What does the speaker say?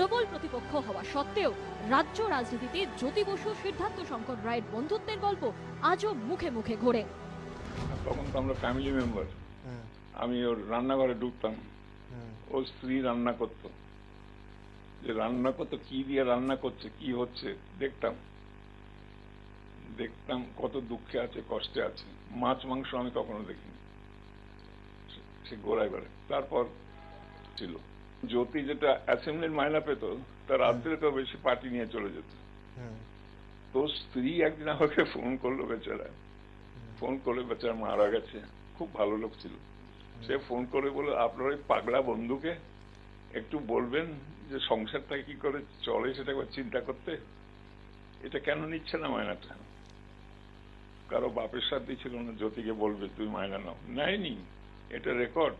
প্রবল প্রতিপক্ষ হওয়া সত্ত্বেও রাজ্য রাজনীতিতে জ্যোতি বসু সিদ্ধার্থ শঙ্কর রায়ের বন্ধুত্বের গল্প আজও মুখে মুখে ঘোরে। তখন তো আমরা ফ্যামিলি মেম্বার আমি ওর রান্নাঘরে ঢুকতাম। হ্যাঁ। ওর স্ত্রী রান্না করতো। যে রান্না করতো কি দিয়ে রান্না করছে কি হচ্ছে দেখতাম। দেখতাম কত দুঃখে আছে কষ্টে আছে। মাছ মাংস আমি কখনো দেখিনি। সে- সে গোড়ায়। বেড়ে তারপর ছিল। জ্যোতি যেটা অ্যাসেম্বলির মায়না পেত তার রাত্রে তো বেশি পার্টি নিয়ে চলে যেত। তো স্ত্রী একদিন আমাকে ফোন করল বেচারা। ফোন করে বেচারা মারা গেছে। খুব ভালো লোক ছিল। সে ফোন করে বলে আপনার ওই পাগলা বন্ধুকে একটু বলবেন যে সংসারটা কি করে চলে সেটা একবার চিন্তা করতে। এটা কেন নিচ্ছে না মায়নাটা কারও বাপের সাথে ছিল না জ্যোতিকে বলবে তুই মায়না নাও। নেয়নি। এটা রেকর্ড।